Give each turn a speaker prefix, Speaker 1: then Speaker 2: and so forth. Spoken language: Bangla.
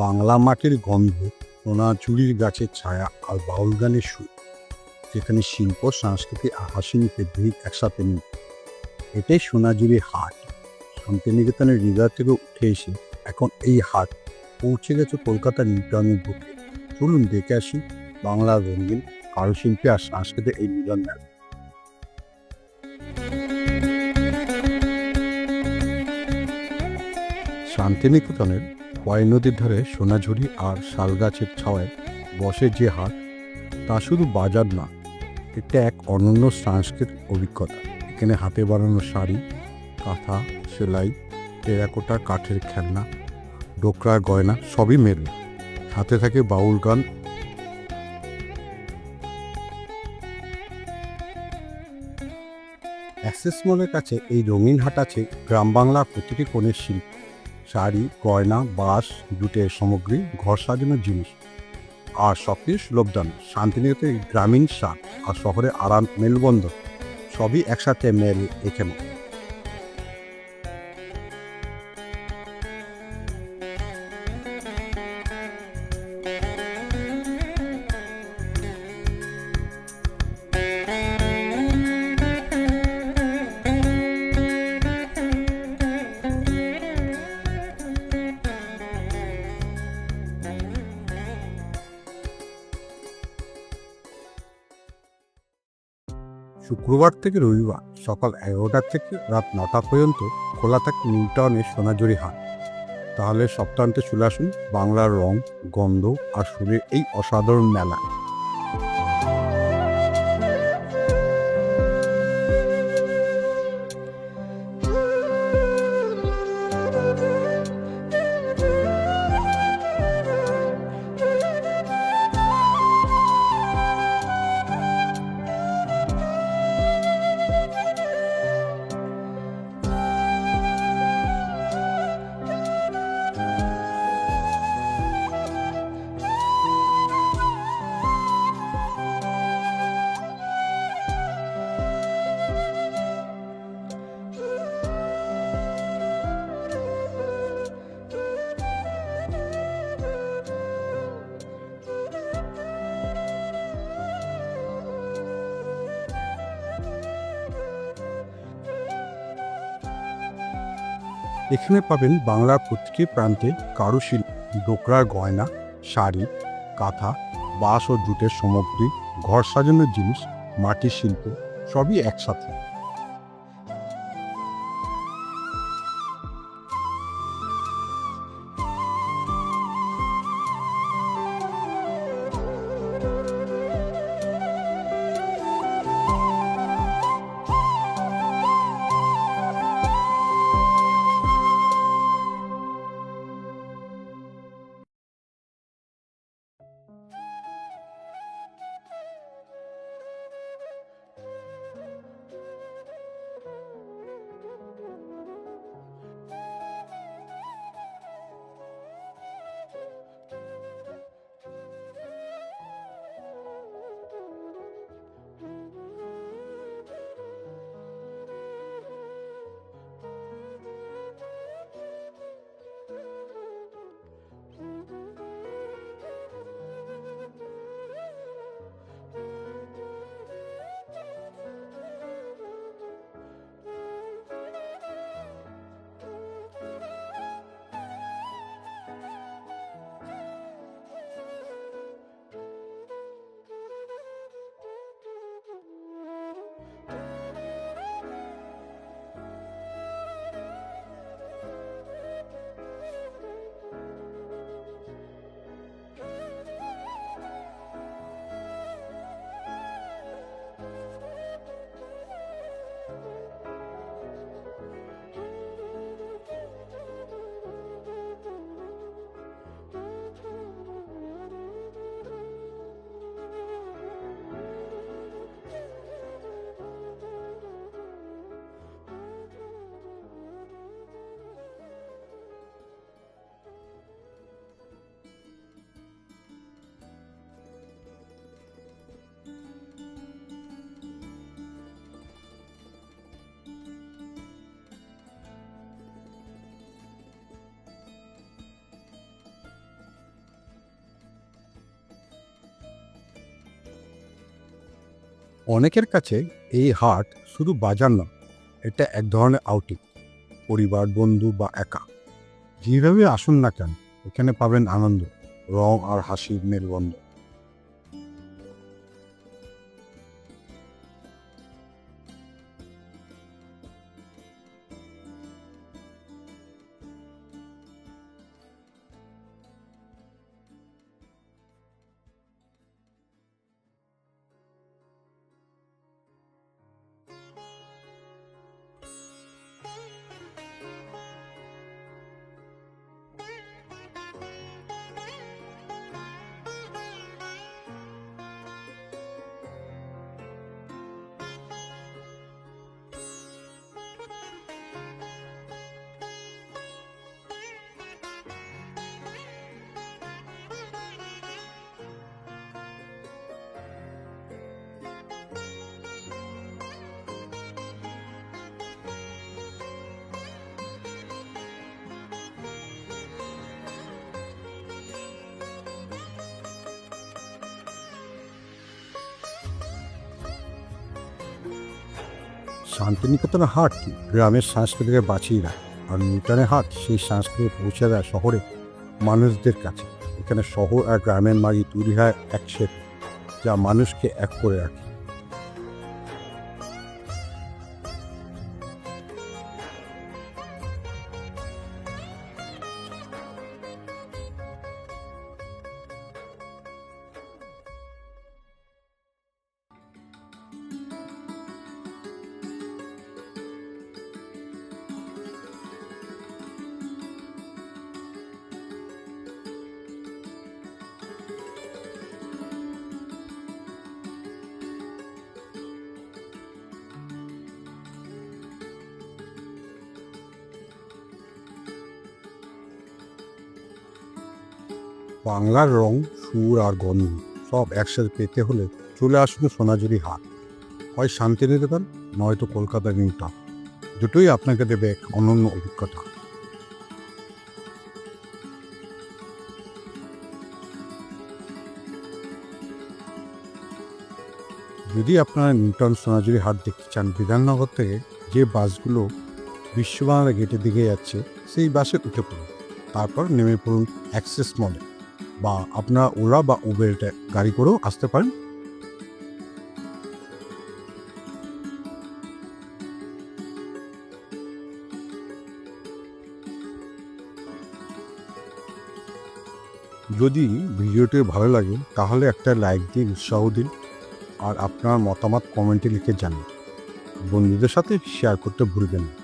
Speaker 1: বাংলা মাটির গন্ধ, সোনা চুরির গাছের ছায়া আর বাউল গানের সুর। যেখানে শিল্প, সংস্কৃতি আর হাসি দুই একসাথে মিলে। এটাই সোনাঝুরির হাট। শান্তিনিকেতনের হৃদয় থেকে উঠে এসে এখন এই হাট পৌঁছে গেছে কলকাতার নিউটাউনের বুকে। চলুন দেখে আসি বাংলার রঙিন, কারুশিল্পী আর সংস্কৃতির এই মিলন মেলা। শান্তিনিকেতনের কয় নদীর ধারে সোনাঝুরি আর শালগাছের ছাওয়ায় বসে যে হাট, তা শুধু বাজার না এটা এক অনন্য সাংস্কৃতিক অভিজ্ঞতা। এখানে হাতে বানানো শাড়ি, কাঁথা, সেলাই টেরাকোটা কাঠের খেলনা ডোকরা গয়না, সবই মেলে। হাতে থাকে বাউল গান। অ্যাক্সেস মলের কাছে এই রঙিন হাট আছে গ্রাম বাংলার প্রতিটি কোণের শিল্প। শাড়ি, গয়না বাস জুটের সামগ্রী, ঘর সাজানোর জিনিস। আর সবকিছু সুলভদান শান্তিনিকেতে গ্রামীণ স্বাদ আর শহরে আরাম, মেলবন্ধন, সবই একসাথে মেল এখানে শুক্রবার থেকে রবিবার সকাল এগারোটা থেকে রাত নটা পর্যন্ত খোলা থাকে নিউ টাউনের হাট। তাহলে সপ্তাহান্তে চলে আসুন বাংলার রং, গন্ধ আর সুরের এই অসাধারণ মেলা এখানে পাবেন বাংলার প্রতিটি প্রান্তে কারুশিল্প, ডোকরার গয়না, শাড়ি, কাঁথা, বাঁশ ও জুটের সামগ্রী, ঘর সাজানোর জিনিস, মাটির শিল্প, সবই একসাথে। অনেকের কাছে এই হাট শুধু বাজার নয়, এটা এক ধরনের আউটিং পরিবার, বন্ধু বা একা। যেভাবে আসুন না কেন, এখানে পাবেন আনন্দ, রং আর হাসির মেলবন্ধ শান্তিনিকেতনের হাট কি? গ্রামের সংস্কৃতিকে বাঁচিয়ে রাখে। আর নিউটনের হাট, সেই সংস্কৃতি পৌঁছে দেয় শহরে মানুষদের কাছে। এখানে শহর আর গ্রামের মাঝে তৈরি হয় এক সেতু, যা মানুষকে এক করে রাখে। বাংলার রং, সুর আর গন্ধ সব একসাথে পেতে হলে চলে আসুন সোনাঝুরি হাট। হয় শান্তিনিকেতন, নয়তো কলকাতা নিউ টাউন। দুটোই আপনাকে দেবে এক অনন্য অভিজ্ঞতা। যদি আপনারা নিউটন সোনাঝুরি হাট দেখতে চান, বিধাননগর থেকে যে বাসগুলো বিশ্ববাংলা গেটের দিকে যাচ্ছে, সেই বাসে উঠে পড়ুন। তারপর নেমে পড়ুন অ্যাক্সেস মলে। বা আপনারা ওলা বা উবের গাড়ি করেও আসতে পারেন। যদি ভিডিওটি ভালো লাগে, তাহলে একটা লাইক দিন উৎসাহ দিন আর আপনার মতামত কমেন্টে লিখে জানান। বন্ধুদের সাথে শেয়ার করতে ভুলবেন না।